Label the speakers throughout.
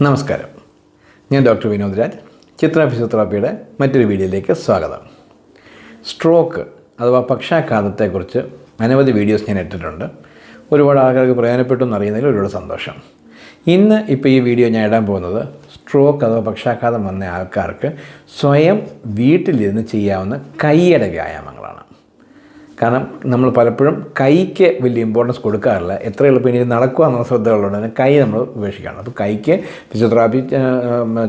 Speaker 1: നമസ്കാരം. ഞാൻ ഡോക്ടർ വിനോദ് രാജ്. ചിത്ര ഫിസിയോതെറാപ്പിയുടെ മറ്റൊരു വീഡിയോയിലേക്ക് സ്വാഗതം. സ്ട്രോക്ക് അഥവാ പക്ഷാഘാതത്തെക്കുറിച്ച് അനവധി വീഡിയോസ് ഞാൻ ഇട്ടിട്ടുണ്ട്. ഒരുപാട് ആൾക്കാർക്ക് പ്രയോജനപ്പെട്ടു എന്നറിയുന്നതിൽ ഒരുപാട് സന്തോഷം. ഇന്ന് ഇപ്പോൾ ഈ വീഡിയോ ഞാൻ ഇടാൻ പോകുന്നത് സ്ട്രോക്ക് അഥവാ പക്ഷാഘാതം വന്ന ആൾക്കാർക്ക് സ്വയം വീട്ടിലിരുന്ന് ചെയ്യാവുന്ന കൈയുടെ വ്യായാമങ്ങളാണ്. കാരണം നമ്മൾ പലപ്പോഴും കൈക്ക് വലിയ ഇമ്പോർട്ടൻസ് കൊടുക്കാറില്ല. എത്ര എളുപ്പം ഇനി നടക്കുക എന്നുള്ള ശ്രദ്ധകളുണ്ട്. തന്നെ കൈ നമ്മൾ ഉപേക്ഷിക്കുകയാണ് അപ്പോൾ കൈക്ക് ഫിസിയോതെറാപ്പി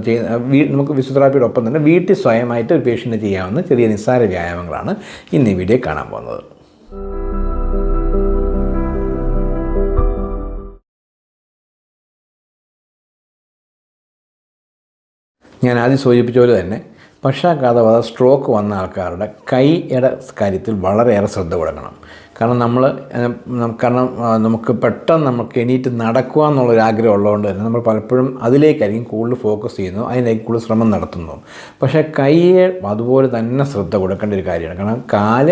Speaker 1: ചെയ്യുന്ന നമുക്ക് ഫിസിയോതെറാപ്പിയുടെ ഒപ്പം തന്നെ വീട്ടിൽ സ്വയമായിട്ട് ഒരു പേഷ്യന്റ് ചെയ്യാവുന്ന ചെറിയ നിസ്സാര വ്യായാമങ്ങളാണ് ഇന്ന് ഈ വീഡിയോ കാണാൻ പോകുന്നത്. ഞാൻ ആദ്യം സൂചിപ്പിച്ച പോലെ തന്നെ പക്ഷാഘാതം അഥവാ സ്ട്രോക്ക് വന്ന ആൾക്കാരുടെ കൈയുടെ കാര്യത്തിൽ വളരെയേറെ ശ്രദ്ധ കൊടുക്കണം. കാരണം നമ്മൾ കാരണം നമുക്ക് പെട്ടെന്ന് നമുക്ക് എണീറ്റ് നടക്കുക എന്നുള്ളൊരു ആഗ്രഹം ഉള്ളതുകൊണ്ട് തന്നെ നമ്മൾ പലപ്പോഴും അതിലേക്കായിരിക്കും കൂടുതൽ ഫോക്കസ് ചെയ്യുന്നു അതിലേക്ക് കൂടുതൽ ശ്രമം നടത്തുന്നു. പക്ഷേ കൈയെ അതുപോലെ തന്നെ ശ്രദ്ധ കൊടുക്കേണ്ട ഒരു കാര്യമാണ്. കാരണം കാൽ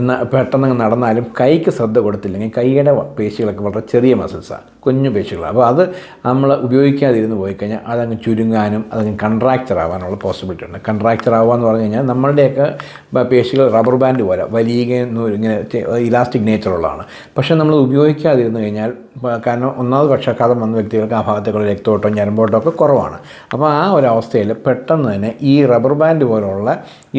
Speaker 1: എന്ന പെട്ടെന്ന് നടന്നാലും കൈക്ക് ശ്രദ്ധ കൊടുത്തില്ലെങ്കിൽ കൈയുടെ പേശികളൊക്കെ വളരെ ചെറിയ മസിൽസാണ് കുഞ്ഞു പേശികൾ. അപ്പോൾ അത് നമ്മൾ ഉപയോഗിക്കാതിരുന്ന് പോയി കഴിഞ്ഞാൽ അതങ്ങ് ചുരുങ്ങാനും അതങ്ങ് കൺട്രാക്ചർ ആവാനുള്ള പോസിബിലിറ്റി ഉണ്ട്. കൺട്രാക്ചർ ആവുക എന്ന് പറഞ്ഞു കഴിഞ്ഞാൽ നമ്മളുടെയൊക്കെ പേശികൾ റബ്ബർ ബാൻഡ് പോലെ വലിയുകയും ഇങ്ങനെ ഇലാസ്റ്റിക് നേച്ചറുള്ളതാണ് പക്ഷേ നമ്മൾ ഉപയോഗിക്കാതിരുന്ന് കഴിഞ്ഞാൽ കാരണം ഒന്നാമത് പക്ഷാഘാതം വന്ന വ്യക്തികൾക്ക് ആ ഭാഗത്തേക്കുള്ള രക്തോട്ടം ഞരമ്പോട്ടം ഒക്കെ കുറവാണ്. അപ്പോൾ ആ ഒരു അവസ്ഥയിൽ പെട്ടെന്ന് തന്നെ ഈ റബ്ബർ ബാൻഡ് പോലുള്ള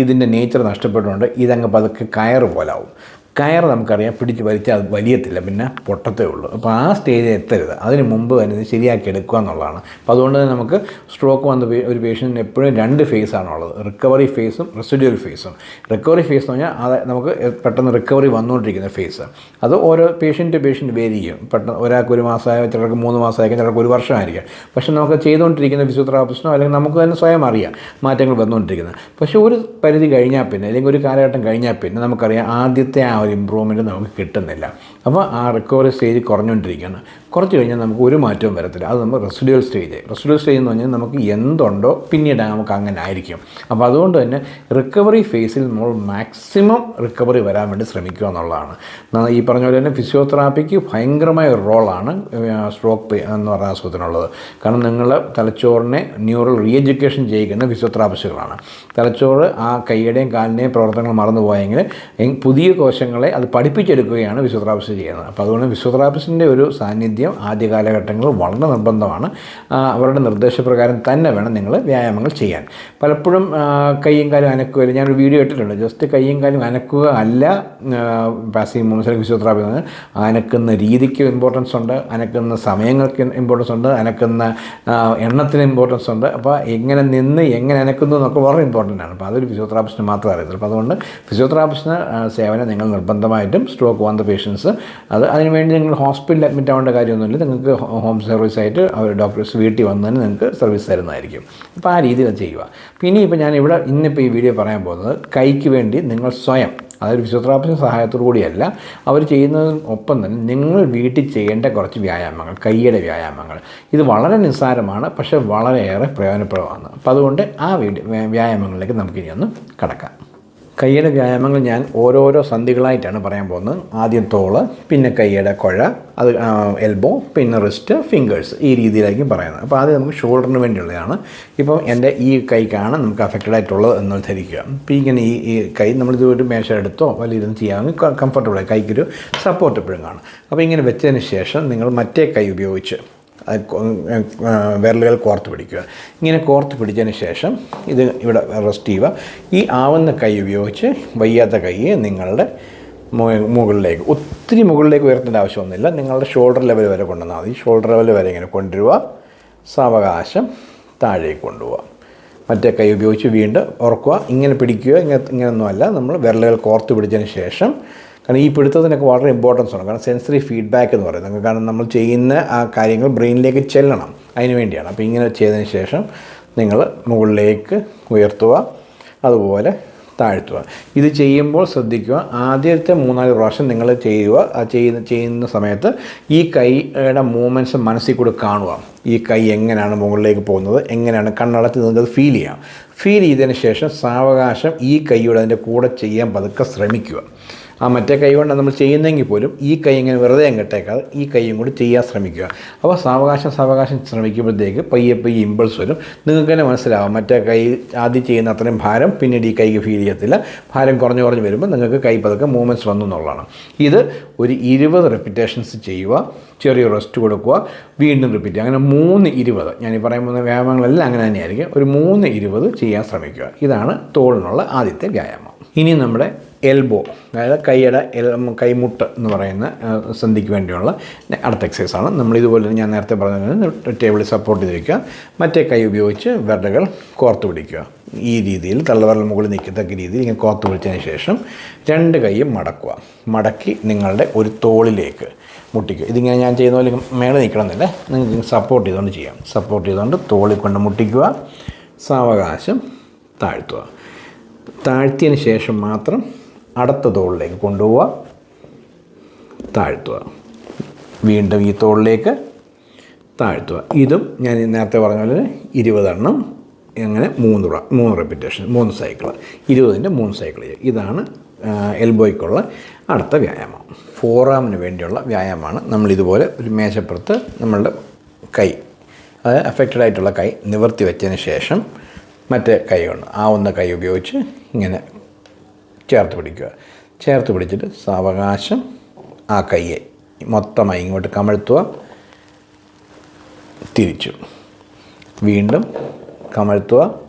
Speaker 1: ഇതിന്റെ നേച്ചർ നഷ്ടപ്പെട്ടുകൊണ്ട് ഇതങ്ങ് പതുക്കെ കയറ് പോലാവും. കയർ നമുക്കറിയാം പിടിച്ച് വലിച്ചാൽ അത് വലിയത്തില്ല പിന്നെ പൊട്ടത്തേ ഉള്ളൂ. അപ്പോൾ ആ സ്റ്റേജിൽ എത്തരുത്. അതിന് മുമ്പ് തന്നെ ശരിയാക്കി എടുക്കുക എന്നുള്ളതാണ്. അപ്പോൾ അതുകൊണ്ട് തന്നെ നമുക്ക് സ്ട്രോക്ക് വന്ന ഒരു പേഷ്യന്റിന് എപ്പോഴും രണ്ട് ഫേസാണ് ഉള്ളത്. റിക്കവറി ഫേസും റെസിഡ്യൂൽ ഫേസും റിക്കവറി ഫേസ് എന്ന് പറഞ്ഞാൽ അത് നമുക്ക് പെട്ടെന്ന് റിക്കവറി വന്നുകൊണ്ടിരിക്കുന്ന ഫേസ് അത് ഓരോ പേഷ്യന്റ് ടു പേഷ്യന്റ് വേരി ചെയ്യും. പെട്ടെന്ന് ഒരാൾക്ക് ഒരു മാസമായ ചിലർക്ക് മൂന്ന് മാസമായിരിക്കും ചിലർക്ക് ഒരു വർഷമായിരിക്കും. പക്ഷേ നമുക്ക് ചെയ്തുകൊണ്ടിരിക്കുന്ന ഫിസിയോതെറാപ്പിസ്റ്റോ അല്ലെങ്കിൽ നമുക്ക് തന്നെ സ്വയം അറിയാം മാറ്റങ്ങൾ വന്നുകൊണ്ടിരിക്കുന്നത് പക്ഷേ ഒരു പരിധി കഴിഞ്ഞാൽ പിന്നെ അല്ലെങ്കിൽ ഒരു കാലഘട്ടം കഴിഞ്ഞാൽ പിന്നെ നമുക്കറിയാം ആദ്യത്തെ ആ ഇമ്പ്രൂവ്മെന്റ് നമുക്ക് കിട്ടുന്നില്ല. അപ്പോൾ ആ റിക്കവറി സ്റ്റേജ് കുറഞ്ഞുകൊണ്ടിരിക്കുകയാണ്. കുറച്ച് കഴിഞ്ഞാൽ നമുക്ക് ഒരു മാറ്റവും വരത്തില്ല. അത് നമ്മൾ റെസിഡ്യൂൽ സ്റ്റേജ് റെസിഡ്യൂൽ സ്റ്റേജ് എന്ന് പറഞ്ഞാൽ നമുക്ക് എന്തുണ്ടോ പിന്നീട് നമുക്ക് അങ്ങനെ ആയിരിക്കും. അപ്പോൾ അതുകൊണ്ട് തന്നെ റിക്കവറി ഫേസിൽ നമ്മൾ മാക്സിമം റിക്കവറി വരാൻ വേണ്ടി ശ്രമിക്കുക എന്നുള്ളതാണ്. ഈ പറഞ്ഞ പോലെ തന്നെ ഫിസിയോതെറാപ്പിക്ക് ഭയങ്കരമായ ഒരു റോളാണ് സ്ട്രോക്ക് എന്ന് പറയുന്ന അസുഖത്തിനുള്ളത് കാരണം നിങ്ങൾ തലച്ചോറിനെ ന്യൂറൽ റീ എഡ്യൂക്കേഷൻ ചെയ്യിക്കുന്ന ഫിസിയോതെറാപ്പിസ്റ്റുകളാണ് തലച്ചോറ് ആ കൈയുടെയും കാലിന്റെയും പ്രവർത്തനങ്ങൾ മറന്നു പോയെങ്കിൽ പുതിയ കോശങ്ങളെ അത് പഠിപ്പിച്ചെടുക്കുകയാണ് ഫിസിയോതെറാപ്പിസ്റ്റ് ചെയ്യുന്നത്. അപ്പോൾ അതുകൊണ്ട് ഫിസിയോതെറാപ്പിസ്റ്റിന്റെ ഒരു സാന്നിധ്യം ആദ്യ കാലഘട്ടങ്ങളിൽ വളരെ നിർബന്ധമാണ്. അവരുടെ നിർദ്ദേശപ്രകാരം തന്നെ വേണം നിങ്ങൾ വ്യായാമങ്ങൾ ചെയ്യാൻ. പലപ്പോഴും കൈയും കാലും അനക്കുക ഞാനൊരു വീഡിയോ ഇട്ടിട്ടുണ്ട്. ജസ്റ്റ് കൈയും കാലും അനക്കുക അല്ല പാസീവ് മൂവ്മെന്റ്സ് ഫിസിയോതെറാപ്പി എന്ന് അനക്കുന്ന രീതിക്ക് ഇമ്പോർട്ടൻസ് ഉണ്ട് അനക്കുന്ന സമയങ്ങൾക്ക് ഇമ്പോർട്ടൻസ് ഉണ്ട് അനക്കുന്ന എണ്ണത്തിന് ഇമ്പോർട്ടൻസ് ഉണ്ട്. അപ്പോൾ എങ്ങനെ നിന്ന് എങ്ങനെ അനക്കുന്നു എന്നൊക്കെ വളരെ ഇമ്പോർട്ടന്റ് ആണ്. അപ്പോൾ അതൊരു ഫിസിയോതെറാപ്പിസ്റ്റിന് മാത്രമേ അറിയത്തുള്ളൂ. അപ്പോൾ അതുകൊണ്ട് ഫിസിയോതെറാപ്പിസ്റ്റിന് സേവനം നിങ്ങൾ നിർബന്ധമായിട്ടും സ്ട്രോക്ക് വന്ന പേഷ്യൻസ് അത് അതിനുവേണ്ടി നിങ്ങൾ ഹോസ്പിറ്റലിൽ അഡ്മിറ്റ് ആവേണ്ട കാര്യമൊന്നുമില്ല. നിങ്ങൾക്ക് ഹോം സർവീസ് ആയിട്ട് അവർ ഡോക്ടേഴ്സ് വീട്ടിൽ വന്ന് തന്നെ നിങ്ങൾക്ക് സർവീസ് തരുന്നതായിരിക്കും. അപ്പോൾ ആ രീതിയിൽ ചെയ്യുക. പിന്നെ ഇപ്പോൾ ഞാൻ ഇവിടെ ഇന്നിപ്പോൾ ഈ വീഡിയോ പറയാൻ പോകുന്നത് കൈക്ക് വേണ്ടി നിങ്ങൾ സ്വയം അതായത് ഫിസിയോതെറാപ്പിസ്റ്റ് സഹായത്തോടു കൂടിയല്ല അവർ ചെയ്യുന്നതിന് ഒപ്പം തന്നെ നിങ്ങൾ വീട്ടിൽ ചെയ്യേണ്ട കുറച്ച് വ്യായാമങ്ങൾ കൈയുടെ വ്യായാമങ്ങൾ. ഇത് വളരെ നിസ്സാരമാണ് പക്ഷേ വളരെയേറെ പ്രയോജനപ്രദമാണ്. അപ്പോൾ അതുകൊണ്ട് ആ വ്യായാമങ്ങളിലേക്ക് നമുക്കിനി ഒന്ന് കടക്കാം. കൈയുടെ വ്യായാമങ്ങൾ ഞാൻ ഓരോരോ സന്ധികളായിട്ടാണ് പറയാൻ പോകുന്നത്. ആദ്യം തോൾ പിന്നെ കൈയുടെ കുഴ അത് എൽബോ പിന്നെ റിസ്റ്റ് ഫിംഗേഴ്സ് ഈ രീതിയിലായിരിക്കും പറയുന്നത്. അപ്പോൾ ആദ്യം നമുക്ക് ഷോൾഡറിന് വേണ്ടിയുള്ളതാണ്. ഇപ്പോൾ എന്റെ ഈ കൈക്കാണ് നമുക്ക് അഫക്റ്റഡ് ആയിട്ടുള്ളത് എന്ന് ധരിക്കുക. അപ്പോൾ ഇങ്ങനെ ഈ ഈ കൈ നമ്മൾ ഒരു മേശ എടുത്തോ ഇരുന്ന് ചെയ്യാമെങ്കിൽ കംഫർട്ടബിൾ കൈക്കൊരു സപ്പോർട്ട് എപ്പോഴും കാണും. അപ്പോൾ ഇങ്ങനെ വെച്ചതിന് ശേഷം നിങ്ങൾ മറ്റേ കൈ ഉപയോഗിച്ച് വിരലുകൾ കോർത്ത് പിടിക്കുക. ഇങ്ങനെ കോർത്ത് പിടിച്ചതിന് ശേഷം ഇത് ഇവിടെ റെസ്റ്റ് ചെയ്യുക. ഈ ആവുന്ന കൈ ഉപയോഗിച്ച് വയ്യാത്ത കൈ നിങ്ങളുടെ മുകളിലേക്ക് ഒത്തിരി മുകളിലേക്ക് ഉയർത്തേണ്ട ആവശ്യമൊന്നുമില്ല. നിങ്ങളുടെ ഷോൾഡർ ലെവൽ വരെ കൊണ്ടുവന്നാൽ മതി. ഷോൾഡർ ലെവൽ വരെ ഇങ്ങനെ കൊണ്ടുവരിക. സാവകാശം താഴേക്ക് കൊണ്ടുപോവുക. മറ്റേ കൈ ഉപയോഗിച്ച് വീണ്ടും ഉറക്കുക. ഇങ്ങനെ പിടിക്കുക. ഇങ്ങനെ ഇങ്ങനെയൊന്നുമല്ല നമ്മൾ വിരലുകൾ കോർത്ത് പിടിച്ചതിന് ശേഷം കാരണം ഈ പിടുത്തത്തിനൊക്കെ വളരെ ഇമ്പോർട്ടൻസ് ആണ്. കാരണം സെൻസറി ഫീഡ്ബാക്ക് എന്ന് പറയുന്നത്. കാരണം നമ്മൾ ചെയ്യുന്ന ആ കാര്യങ്ങൾ ബ്രെയിനിലേക്ക് ചെല്ലണം. അതിന് വേണ്ടിയാണ്. അപ്പോൾ ഇങ്ങനെ ചെയ്തതിന് ശേഷം നിങ്ങൾ മുകളിലേക്ക് ഉയർത്തുക അതുപോലെ താഴ്ത്തുക. ഇത് ചെയ്യുമ്പോൾ ശ്രദ്ധിക്കുക ആദ്യത്തെ മൂന്നാൽ പ്രാവശ്യം നിങ്ങൾ ചെയ്യുക ആ ചെയ്യുന്ന ചെയ്യുന്ന സമയത്ത് ഈ കൈയുടെ മൂവ്മെന്റ്സ് മനസ്സിൽ കൂടെ കാണുക. ഈ കൈ എങ്ങനെയാണ് മുകളിലേക്ക് പോകുന്നത് എങ്ങനെയാണ് കണ്ണടച്ച് നിങ്ങൾക്ക് ഫീൽ ചെയ്യാം. ഫീൽ ചെയ്തതിന് ശേഷം സാവകാശം ഈ കൈയോട് അതിന്റെ കൂടെ ചെയ്യാൻ പതുക്കെ ശ്രമിക്കുക. ആ മറ്റേ കൈ കൊണ്ട് നമ്മൾ ചെയ്യുന്നെങ്കിൽ പോലും ഈ കൈ ഇങ്ങനെ വെറുതെ അങ്ങട്ടേക്കാതെ ഈ കൈയും കൂടി ചെയ്യാൻ ശ്രമിക്കുക. അപ്പോൾ സാവകാശം സാവകാശം ശ്രമിക്കുമ്പോഴത്തേക്ക് പയ്യെ പയ്യെ ഇമ്പൾസ് വരും. നിങ്ങൾക്ക് തന്നെ മനസ്സിലാവും. മറ്റേ കൈ ആദ്യം ചെയ്യുന്ന അത്രയും ഭാരം പിന്നീട് ഈ കൈക്ക് ഫീൽ ചെയ്യത്തില്ല. ഭാരം കുറഞ്ഞു കുറഞ്ഞ് വരുമ്പോൾ നിങ്ങൾക്ക് കൈ പതുക്കെ മൂവ്മെന്റ്സ് വന്നു എന്നുള്ളതാണ്. ഇത് ഒരു ഇരുപത് റെപ്പിറ്റേഷൻസ് ചെയ്യുക. ചെറിയ റെസ്റ്റ് കൊടുക്കുക. വീണ്ടും റിപ്പീറ്റ് അങ്ങനെ മൂന്ന് ഇരുപത്. ഞാൻ ഈ പറയാൻ വ്യായാമങ്ങളെല്ലാം അങ്ങനെ തന്നെയായിരിക്കും. ഒരു മൂന്ന് ഇരുപത് ചെയ്യാൻ ശ്രമിക്കുക. ഇതാണ് തോളിനുള്ള ആദ്യത്തെ വ്യായാമം. ഇനി നമ്മുടെ എൽബോ അതായത് കൈയുടെ എൽ കൈമുട്ട് എന്ന് പറയുന്ന സന്ധിക്ക് വേണ്ടിയുള്ള അടുത്ത എക്സസൈസാണ് നമ്മൾ ഇതുപോലെ ഞാൻ നേരത്തെ പറഞ്ഞ ടേബിളിൽ സപ്പോർട്ട് ചെയ്ത് വയ്ക്കുക മറ്റേ കൈ ഉപയോഗിച്ച് വിരലുകൾ കോർത്ത് പിടിക്കുക. ഈ രീതിയിൽ തള്ളവരൽ മുകളിൽ നിൽക്കത്തക്ക രീതിയിൽ ഇങ്ങനെ കോർത്ത് പിടിച്ചതിന് ശേഷം രണ്ട് കൈയും മടക്കുക. മടക്കി നിങ്ങളുടെ ഒരു തോളിലേക്ക് മുട്ടിക്കുക. ഇതിങ്ങനെ ഞാൻ ചെയ്യുന്ന പോലെ മേലെ നിൽക്കണമെന്നില്ല. നിങ്ങൾക്ക് സപ്പോർട്ട് ചെയ്തുകൊണ്ട് ചെയ്യാം. സപ്പോർട്ട് ചെയ്തുകൊണ്ട് തോളിൽ കൊണ്ട് മുട്ടിക്കുക. സാവകാശം താഴ്ത്തുക. താഴ്ത്തിയതിന് ശേഷം മാത്രം അടുത്ത തോളിലേക്ക് കൊണ്ടുപോവുക താഴ്ത്തുക. വീണ്ടും ഈ തോളിലേക്ക് താഴ്ത്തുക. ഇതും ഞാൻ നേരത്തെ പറഞ്ഞ പോലെ ഇരുപതെണ്ണം അങ്ങനെ മൂന്ന് മൂന്ന് റെപ്പിറ്റേഷൻ മൂന്ന് സൈക്കിൾ ഇരുപതിന്റെ മൂന്ന് സൈക്കിൾ ചെയ്യും. ഇതാണ് എൽബോയ്ക്കുള്ള അടുത്ത വ്യായാമം. ഫോറാമിന് വേണ്ടിയുള്ള വ്യായാമമാണ് നമ്മളിതുപോലെ ഒരു മേശപ്പുറത്ത് നമ്മളുടെ കൈ അത് അഫക്റ്റഡ് ആയിട്ടുള്ള കൈ നിവർത്തി വെച്ചതിന് ശേഷം മറ്റേ കൈ കൊണ്ട് ആവുന്ന കൈ ഉപയോഗിച്ച് ഇങ്ങനെ ചേർത്ത് പിടിക്കുക. ചേർത്ത് പിടിച്ചിട്ട് സാവകാശം ആ കയ്യെ മൊത്തമായി ഇങ്ങോട്ട് കമഴ്ത്തുക. തിരിച്ചു. വീണ്ടും കമഴ്ത്തുക.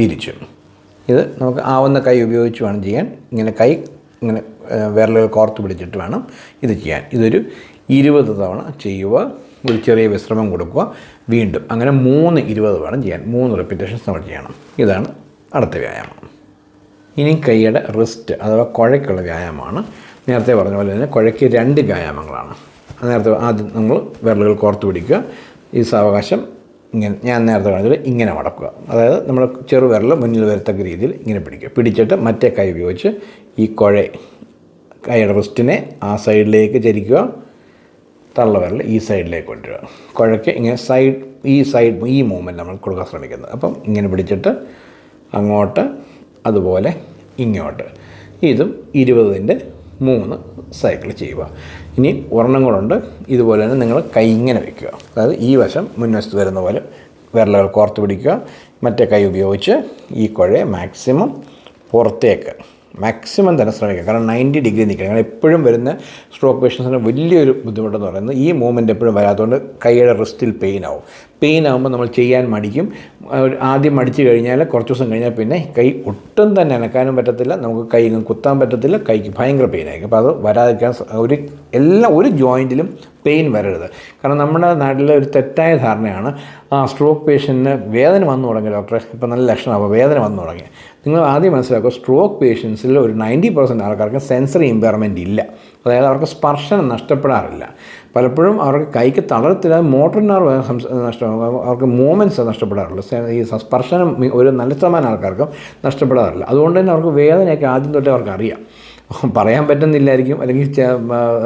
Speaker 1: തിരിച്ചു. ഇത് നമുക്ക് ആവുന്ന കൈ ഉപയോഗിച്ച് വേണം ചെയ്യാൻ. ഇങ്ങനെ കൈ ഇങ്ങനെ വിരലുകൾ കോർത്ത് പിടിച്ചിട്ട് വേണം ഇത് ചെയ്യാൻ. ഇതൊരു ഇരുപത് തവണ ചെയ്യുക. ഒരു ചെറിയ വിശ്രമം കൊടുക്കുക. വീണ്ടും അങ്ങനെ മൂന്ന് ഇരുപത് വേണം ചെയ്യാൻ. മൂന്ന് റെപ്പിറ്റേഷൻസ് നമ്മൾ ചെയ്യണം. ഇതാണ് അടുത്ത വ്യായാമം. ഇനി കൈയുടെ റിസ്റ്റ് അഥവാ കുഴയ്ക്കുള്ള വ്യായാമമാണ്. നേരത്തെ പറഞ്ഞ പോലെ തന്നെ കുഴയ്ക്ക് രണ്ട് വ്യായാമങ്ങളാണ്. നേരത്തെ ആദ്യം നമ്മൾ വിരലുകൾ കോർത്ത് പിടിക്കുക. ഈ സാവകാശം ഇങ്ങനെ ഞാൻ നേരത്തെ കാണിച്ചത് ഇങ്ങനെ മടക്കുക. അതായത് നമ്മൾ ചെറുവിരൽ മുന്നിൽ വരത്തക്ക രീതിയിൽ ഇങ്ങനെ പിടിക്കുക. പിടിച്ചിട്ട് മറ്റേ കൈ ഉപയോഗിച്ച് ഈ കുഴ കൈയുടെ റിസ്റ്റിനെ ആ സൈഡിലേക്ക് ചരിക്കുക. തള്ളവിരൽ ഈ സൈഡിലേക്ക് കൊണ്ടുവരിക. കുഴയ്ക്ക് ഇങ്ങനെ സൈഡ് ഈ സൈഡ് ഈ മൂവ്മെന്റ് നമ്മൾ കൊടുക്കാൻ ശ്രമിക്കുന്നത്. അപ്പം ഇങ്ങനെ പിടിച്ചിട്ട് അങ്ങോട്ട് അതുപോലെ ഇങ്ങോട്ട്. ഇതും ഇരുപതിന്റെ മൂന്ന് സൈക്കിൾ ചെയ്യുക. ഇനി ഒരെണ്ണം കൂടെ ഇതുപോലെ തന്നെ നിങ്ങൾ കൈ ഇങ്ങനെ വയ്ക്കുക അതായത് ഈ വശം മുൻവശത്ത് വരുന്ന പോലെ വിരലുകൾ കോർത്ത് പിടിക്കുക. മറ്റേ കൈ ഉപയോഗിച്ച് ഈ കുഴയെ മാക്സിമം പുറത്തേക്ക് മാക്സിമം തന്നെ ശ്രമിക്കുക. കാരണം നയന്റി ഡിഗ്രി നിൽക്കുക കാരണം എപ്പോഴും വരുന്ന സ്ട്രോക്ക് പേഷ്യൻസിന് വലിയൊരു ബുദ്ധിമുട്ടെന്ന് പറയുന്നത് ഈ മൂവ്മെന്റ് എപ്പോഴും വരാത്തതുകൊണ്ട് കൈയുടെ റിസ്റ്റിൽ പെയിൻ ആവും. പെയിൻ ആകുമ്പോൾ നമ്മൾ ചെയ്യാൻ മടിക്കും. ആദ്യം മടിച്ചു കഴിഞ്ഞാൽ കുറച്ച് ദിവസം കഴിഞ്ഞാൽ പിന്നെ കൈ ഒട്ടും തന്നെ അനക്കാനും പറ്റത്തില്ല. നമുക്ക് കൈ കുത്താൻ പറ്റത്തില്ല. കൈക്ക് ഭയങ്കര പെയിൻ ആയിരിക്കും അപ്പോൾ അത് വരാതിരിക്കാൻ ഒരു എല്ലാ ഒരു ജോയിന്റിലും പെയിൻ വരരുത്. കാരണം നമ്മുടെ നാട്ടിലെ ഒരു തെറ്റായ ധാരണയാണ് ആ സ്ട്രോക്ക് പേഷ്യന്റിന് വേദന വന്നു തുടങ്ങി ഡോക്ടറെ ഇപ്പം നല്ല അപ്പോൾ വേദന വന്നു തുടങ്ങി. നിങ്ങൾ ആദ്യം മനസ്സിലാക്കുക സ്ട്രോക്ക് പേഷ്യൻസിൽ ഒരു നയന്റി പെർസെന്റ് ആൾക്കാർക്ക് സെൻസറി ഇമ്പയർമെന്റ് ഇല്ല. അതായത് അവർക്ക് സ്പർശനം നഷ്ടപ്പെടാറില്ല. പലപ്പോഴും അവർക്ക് കൈക്ക് തളർത്തില്ല മോട്ടോർ നെർവ് നഷ്ടമാകും അവർക്ക് മൂവ്മെന്റ്സ് നഷ്ടപ്പെടാറുള്ളൂ. ഈ സ്പർശനം ഒരു നല്ല ശതമാനം ആൾക്കാർക്കും നഷ്ടപ്പെടാറില്ല. അതുകൊണ്ട് തന്നെ അവർക്ക് വേദനയൊക്കെ ആദ്യം തൊട്ടേ അവർക്ക് അറിയാം പറയാൻ പറ്റുന്നില്ലായിരിക്കും അല്ലെങ്കിൽ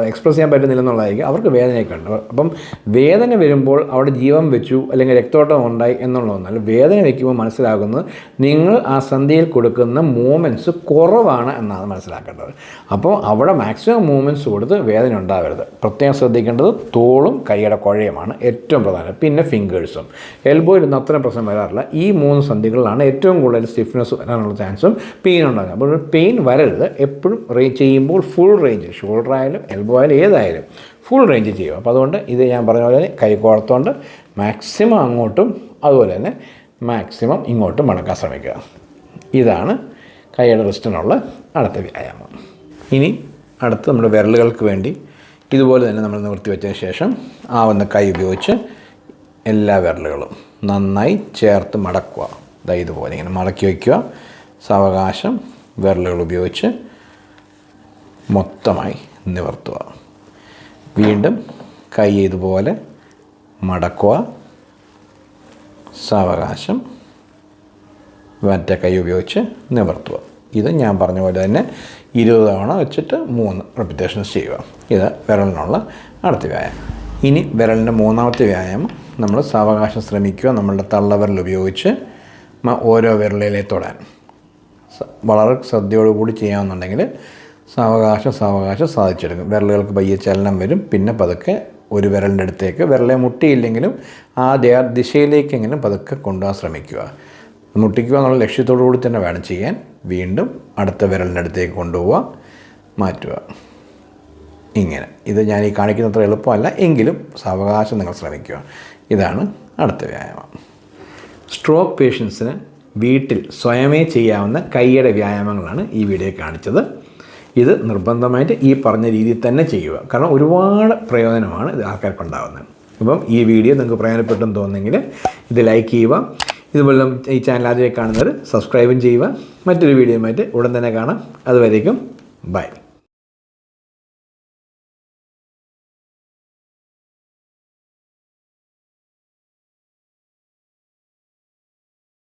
Speaker 1: എക്സ്പ്രസ് ചെയ്യാൻ പറ്റുന്നില്ല എന്നുള്ളതായിരിക്കും അവർക്ക് വേദനയൊക്കെ ഉണ്ട്. അപ്പം വേദന വരുമ്പോൾ അവിടെ ജീവൻ വെച്ചു അല്ലെങ്കിൽ രക്തോട്ടം ഉണ്ടായി എന്നുള്ളതൊന്നല്ല വേദന വയ്ക്കുമ്പോൾ മനസ്സിലാകുന്നത് നിങ്ങൾ ആ സന്ധിയിൽ കൊടുക്കുന്ന മൂവ്മെന്റ്സ് കുറവാണ് എന്നാണ് മനസ്സിലാക്കേണ്ടത്. അപ്പോൾ അവിടെ മാക്സിമം മൂവ്മെന്റ്സ് കൊടുത്ത് വേദന ഉണ്ടാവരുത്. പ്രത്യേകം ശ്രദ്ധിക്കേണ്ടത് തോളും കൈയുടെ കുഴയുമാണ് ഏറ്റവും പ്രധാനം. പിന്നെ ഫിംഗേഴ്സും എൽബോയിൽ അത്ര പ്രശ്നം വരാറില്ല. ഈ മൂന്ന് സന്ധികളിലാണ് ഏറ്റവും കൂടുതൽ സ്റ്റിഫ്നെസ് വരാനുള്ള ചാൻസും പെയിൻ ഉണ്ടാകുന്നത് അപ്പോൾ പെയിൻ വരരുത്. എപ്പോഴും റേ ചെയ്യുമ്പോൾ ഫുൾ റേഞ്ച് ഷോൾഡർ ആയാലും എൽബോ ആയാലും ഏതായാലും ഫുൾ റേഞ്ച് ചെയ്യും. അപ്പോൾ അതുകൊണ്ട് ഇത് ഞാൻ പറഞ്ഞ പോലെ കൈ കോർത്തുകൊണ്ട് മാക്സിമം അങ്ങോട്ടും അതുപോലെ തന്നെ മാക്സിമം ഇങ്ങോട്ടും മടക്കാൻ ശ്രമിക്കുക. ഇതാണ് കൈയുടെ റിസ്റ്റിനുള്ള അടുത്ത വ്യായാമം. ഇനി അടുത്ത് നമ്മുടെ വിരലുകൾക്ക് വേണ്ടി ഇതുപോലെ തന്നെ നമ്മൾ നിവർത്തി വെച്ചതിന് ശേഷം ആവുന്ന കൈ ഉപയോഗിച്ച് എല്ലാ വിരലുകളും നന്നായി ചേർത്ത് മടക്കുക. ഇതായതുപോലെ ഇങ്ങനെ മടക്കി വയ്ക്കുക. സാവകാശം വിരലുകൾ ഉപയോഗിച്ച് മൊത്തമായി നിവർത്തുക. വീണ്ടും കൈ ഇതുപോലെ മടക്കുക. സാവകാശം. മറ്റേ കൈ ഉപയോഗിച്ച് നിവർത്തുക. ഇത് ഞാൻ പറഞ്ഞ പോലെ തന്നെ ഇരുപത് തവണ വെച്ചിട്ട് മൂന്ന് റെപ്പിറ്റേഷൻസ് ചെയ്യുക. ഇത് വിരലിനുള്ള അടുത്ത വ്യായാമം. ഇനി വിരലിന്റെ മൂന്നാമത്തെ വ്യായാമം നമ്മൾ സാവകാശം ശ്രമിക്കുക. നമ്മളുടെ തള്ളവിരൽ ഉപയോഗിച്ച് ഓരോ വിരലിലെ തൊടാൻ. വളരെ ശ്രദ്ധയോടുകൂടി ചെയ്യാമെന്നുണ്ടെങ്കിൽ സാവകാശം സാവകാശം സാധിച്ചെടുക്കും. വിരലുകൾക്ക് പയ്യെ ചലനം വരും. പിന്നെ പതുക്കെ ഒരു വിരലിന്റെ അടുത്തേക്ക് വിരലെ മുട്ടിയില്ലെങ്കിലും ആ ദിശയിലേക്കെങ്കിലും പതുക്കെ കൊണ്ടുപോകാൻ ശ്രമിക്കുക. മുട്ടിക്കുക എന്നുള്ള ലക്ഷ്യത്തോടു കൂടി തന്നെ വേണം ചെയ്യാൻ. വീണ്ടും അടുത്ത വിരലിന്റെ അടുത്തേക്ക് കൊണ്ടുപോവുക മാറ്റുക. ഇങ്ങനെ. ഇത് ഞാൻ ഈ കാണിക്കുന്നത്ര എളുപ്പമല്ല. എങ്കിലും സാവകാശം നിങ്ങൾ ശ്രമിക്കുക. ഇതാണ് അടുത്ത വ്യായാമം. സ്ട്രോക്ക് പേഷ്യൻസിന് വീട്ടിൽ സ്വയമേ ചെയ്യാവുന്ന കൈയുടെ വ്യായാമങ്ങളാണ് ഈ വീഡിയോ കാണിച്ചത്. ഇത് നിർബന്ധമായിട്ട് ഈ പറഞ്ഞ രീതിയിൽ തന്നെ ചെയ്യുക. കാരണം ഒരുപാട് പ്രയോജനമാണ് ഇത് ആൾക്കാർക്ക് ഉണ്ടാകുന്നത് അപ്പം ഈ വീഡിയോ നിങ്ങൾക്ക് പ്രയോജനപ്പെട്ടെന്ന് തോന്നുന്നെങ്കിൽ ഇത് ലൈക്ക് ചെയ്യുക. ഇതുപോലെ ഈ ചാനൽ ആദ്യമായി കാണുന്നവർ സബ്സ്ക്രൈബും ചെയ്യുക. മറ്റൊരു വീഡിയോയുമായിട്ട് ഉടൻ തന്നെ കാണാം. അതുവരേക്കും ബൈ.